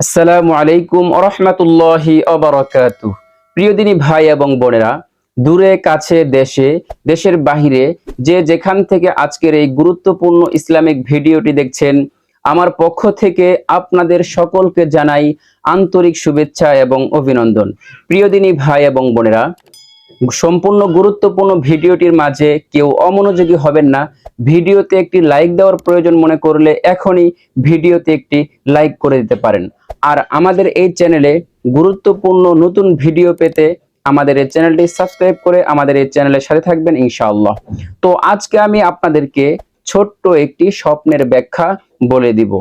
আসসালামু আলাইকুম রহমতুল্লাহি অবরাকাত প্রিয় দিনী ভাই এবং বোনেরা, দূরে, কাছে, দেশে, দেশের বাহিরে যে যেখান থেকে আজকের এই গুরুত্বপূর্ণ ইসলামিক ভিডিওটি দেখছেন, আমার পক্ষ থেকে আপনাদের সকলকে জানাই আন্তরিক শুভেচ্ছা এবং অভিনন্দন। প্রিয় দিনী ভাই এবং বোনেরা সম্পূর্ণ গুরুত্বপূর্ণ ভিডিওটির মাঝে কেউ অমনোযোগী হবেন না। ভিডিওতে একটি লাইক দেওয়ার প্রয়োজন মনে করলে এখনই ভিডিওতে একটি লাইক করে দিতে পারেন। আর আমাদের এই চ্যানেলে গুরুত্বপূর্ণ নতুন ভিডিও পেতে আমাদের এই চ্যানেলটি সাবস্ক্রাইব করে আমাদের এই চ্যানেলের সাথে থাকবেন ইনশাআল্লাহ। তো আজকে আমি আপনাদেরকে ছোট্ট একটি স্বপ্নের ব্যাখ্যা বলে দিব।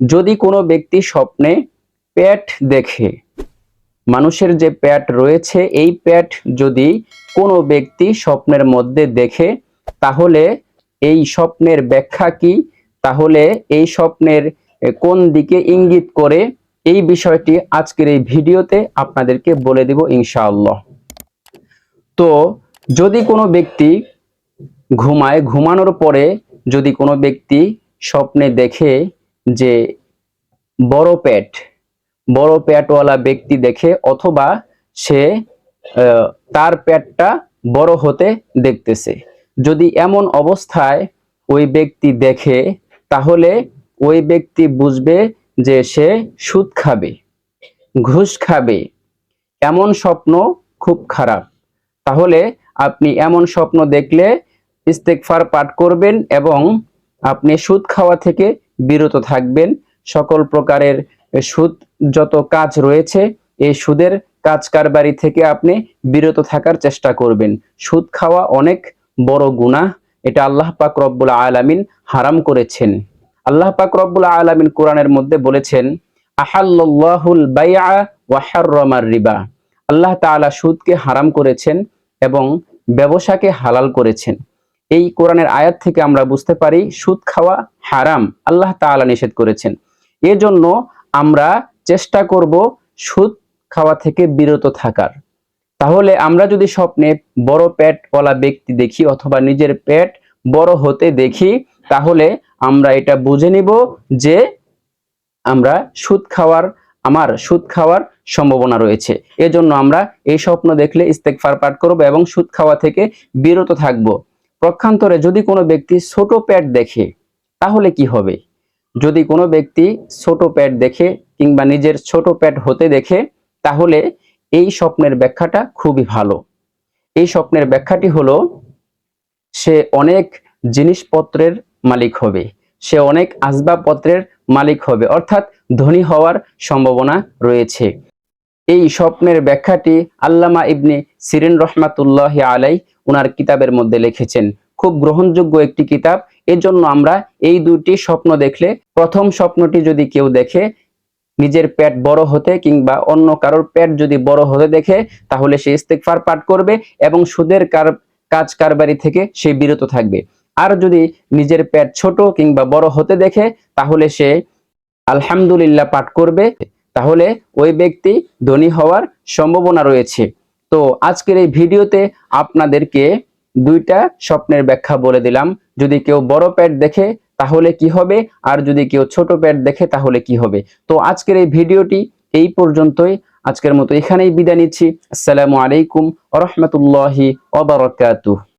যদি কোনো ব্যক্তি স্বপ্নে পেট দেখে মানুষের যে প্যাট রয়েছে, এই প্যাট যদি কোনো ব্যক্তি স্বপ্নের মধ্যে দেখে, তাহলে এই স্বপ্নের ব্যাখ্যা কি? তাহলে এই স্বপ্নের কোন দিকে ইঙ্গিত করে? এই বিষয়টি আজকের এই ভিডিওতে আপনাদেরকে বলে দিব ইনশাআল্লাহ। তো যদি কোনো ব্যক্তি ঘুমায়, ঘুমানোর পরে যদি কোনো ব্যক্তি স্বপ্নে দেখে যে বড় পেট বড় পেটওয়ালা ব্যক্তি দেখে অথবা সে তার পেটটা বড় হতে দেখতেছে। যদি এমন অবস্থায় ওই ব্যক্তি দেখে, তাহলে ওই ব্যক্তি বুঝবে যে সে সুদ খাবে, ঘুষ খাবে। এমন স্বপ্ন খুব খারাপ। তাহলে আপনি এমন স্বপ্ন দেখলে ইস্তেকফার পাঠ করবেন এবং আপনি সুদ খাওয়া থেকে বিরত থাকবেন। সকল প্রকারের সুদ যত কাজ রয়েছে এই সুদের কাজ কারবারি থেকে আপনি বিরত থাকার চেষ্টা করবেন। সুদ খাওয়া অনেক বড় গুনাহ, এটা আল্লাহ পাক রব্বুল আলামিন হারাম করেছেন। আল্লাহ পাক রব্বুল আলামিন কোরআনের মধ্যে বলেছেন আহাল্লাহুল বাইআ ওয়া হাররামার রিবা। আল্লাহ তাআলা সুদকে হারাম করেছেন এবং ব্যবসাকে হালাল করেছেন। এই কোরআনের আয়াত থেকে আমরা বুঝতে পারি, সুদ খাওয়া হারাম, আল্লাহ তাআলা নিষেধ করেছেন। এজন্য আমরা চেষ্টা করব সুদ খাওয়া থেকে বিরত থাকার। তাহলে আমরা যদি স্বপ্নে বড় পেটওয়ালা ব্যক্তি দেখি অথবা নিজের পেট বড় হতে দেখি, তাহলে আমরা এটা বুঝে নিব যে আমরা সুদ খাওয়ার, আমার সুদ খাওয়ার সম্ভাবনা রয়েছে। এজন্য আমরা এই স্বপ্ন দেখলে ইস্তেকফার পাঠ করব এবং সুদ খাওয়া থেকে বিরত থাকব। প্রক্ষান্তরে যদি কোনো ব্যক্তি ছোট পেট দেখে, তাহলে কি হবে? যদি কোনো ব্যক্তি ছোট পেট দেখে কিংবা নিজের ছোট পেট হতে দেখে, তাহলে এই স্বপ্নের ব্যাখ্যাটা খুবই ভালো। এই স্বপ্নের ব্যাখ্যাটি হলো, সে অনেক জিনিসপত্রের মালিক হবে। সে অনেক আসবাবপত্রের মালিক হবে। অর্থাৎ ধনী হওয়ার সম্ভাবনা রয়েছে। এই স্বপ্নের ব্যাখ্যাটি আল্লামা ইবনে সিরিন রহমাতুল্লাহ আলাই উনার কিতাবের মধ্যে লিখেছেন। খুব গ্রহণযোগ্য একটি কিতাব। এজন্য আমরা এই দুটি স্বপ্ন দেখলে, প্রথম স্বপ্নটি যদি কেউ দেখে, নিজের পেট বড় হতে কিংবা অন্য কারোর পেট যদি বড় হতে দেখে, তাহলে সে ইস্তেকফার পাঠ করবে এবং সুদের কার কাজ কারবারি থেকে সে বিরত থাকবে। আর যদি নিজের পেট ছোট কিংবা বড় হতে দেখে, তাহলে সে আলহামদুলিল্লাহ পাঠ করবে। তাহলে ওই ব্যক্তি ধনী হওয়ার সম্ভাবনা রয়েছে। তো আজকের এই ভিডিওতে আপনাদেরকে দুইটা স্বপ্নের ব্যাখ্যা বলে দিলাম। যদি কেউ বড় প্যাট দেখে, তাহলে কি হবে? আর যদি কেউ ছোট প্যাট দেখে, তাহলে কি হবে? তো আজকের এই ভিডিওটি এই পর্যন্তই। আজকের মতো এখানেই বিদায় নিচ্ছি। আসসালামু আলাইকুম রহমতুল্লাহি ওবরাকাতুহ